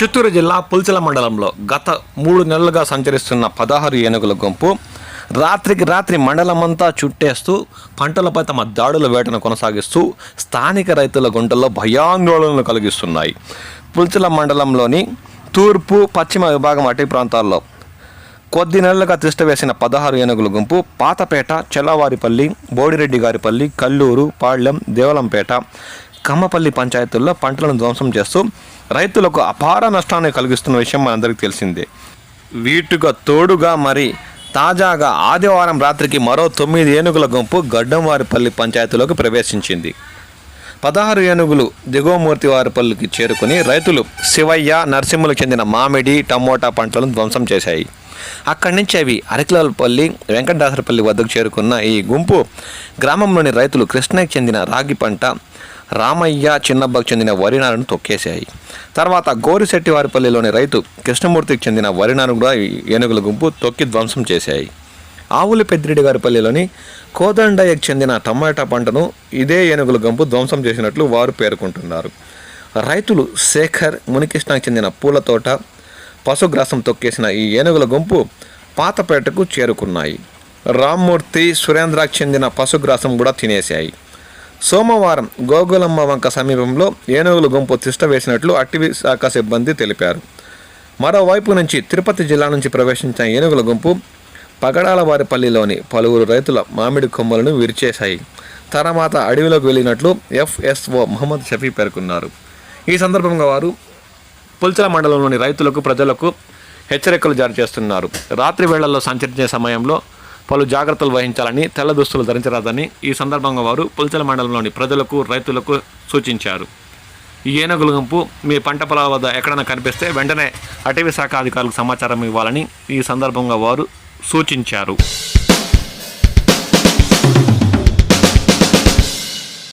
చిత్తూరు జిల్లా పుల్చల మండలంలో గత మూడు నెలలుగా సంచరిస్తున్న పదహారు ఏనుగుల గుంపు రాత్రికి రాత్రి మండలమంతా చుట్టేస్తూ పంటలపై తమ దాడుల వేటను కొనసాగిస్తూ స్థానిక రైతుల గుంటల్లో భయాందోళనలు కలిగిస్తున్నాయి. పుల్చల మండలంలోని తూర్పు పశ్చిమ విభాగం అటవీ ప్రాంతాల్లో కొద్ది నెలలుగా తిష్టవేసిన పదహారు ఏనుగుల గుంపు పాతపేట చెల్లవారిపల్లి బోడిరెడ్డి గారిపల్లి కల్లూరు పాళ్ళెం దేవలంపేట కమ్మపల్లి పంచాయతీల్లో పంటలను ధ్వంసం చేస్తూ రైతులకు అపార నష్టాన్ని కలిగిస్తున్న విషయం మనందరికీ తెలిసిందే. వీటిగా తోడుగా మరి తాజాగా ఆదివారం రాత్రికి మరో తొమ్మిది ఏనుగుల గుంపు గడ్డంవారిపల్లి పంచాయతీలోకి ప్రవేశించింది. పదహారు ఏనుగులు దిగువమూర్తి వారిపల్లికి చేరుకుని రైతులు శివయ్య నరసింహులకు చెందిన మామిడి టమోటా పంటలను ధ్వంసం చేశాయి. అక్కడి నుంచి అవి అరకిలపల్లి వెంకటదాసరపల్లి వద్దకు చేరుకున్న ఈ గుంపు గ్రామంలోని రైతులు కృష్ణకి చెందిన రాగి పంట రామయ్య చిన్నబ్బకు చెందిన వరినారును తొక్కేశాయి. తర్వాత గోరిశెట్టివారిపల్లిలోని రైతు కృష్ణమూర్తికి చెందిన వరినారు కూడా ఈ ఏనుగుల గుంపు తొక్కి ధ్వంసం చేశాయి. ఆవుల పెద్దిరెడ్డి గారిపల్లిలోని కోదండయ్యకు చెందిన టమాటా పంటను ఇదే ఏనుగుల గుంపు ధ్వంసం చేసినట్లు వారు పేర్కొంటున్నారు. రైతులు శేఖర్ మునికృష్ణకు చెందిన పూల తోట పశుగ్రాసం తొక్కేసిన ఈ ఏనుగుల గుంపు పాతపేటకు చేరుకున్నాయి. రామ్మూర్తి సురేంద్రకు చెందిన పశుగ్రాసం కూడా తినేశాయి. సోమవారం గోగులమ్మ వంక సమీపంలో ఏనుగుల గుంపు తిష్ట వేసినట్లు అటవీ శాఖ సిబ్బంది తెలిపారు. మరోవైపు నుంచి తిరుపతి జిల్లా నుంచి ప్రవేశించిన ఏనుగుల గుంపు పగడాలవారిపల్లిలోని పలువురు రైతుల మామిడి కొమ్మలను విరిచేశాయి. తర్వాత అడవిలోకి వెళ్ళినట్లు ఎఫ్ఎస్ఓ మహమ్మద్ షఫీ పేర్కొన్నారు. ఈ సందర్భంగా వారు పుల్చల మండలంలోని రైతులకు ప్రజలకు హెచ్చరికలు జారీ చేస్తున్నారు. రాత్రి వేళల్లో సంచరించే సమయంలో పలు జాగ్రత్తలు వహించాలని తెల్ల దుస్తులు ధరించరాదని ఈ సందర్భంగా వారు పుల్చల మండలంలోని ప్రజలకు రైతులకు సూచించారు. ఈ ఏనుగుల గుంపు మీ పంట పొలాల వద్ద ఎక్కడైనా కనిపిస్తే వెంటనే అటవీ శాఖ అధికారులకు సమాచారం ఇవ్వాలని ఈ సందర్భంగా వారు సూచించారు.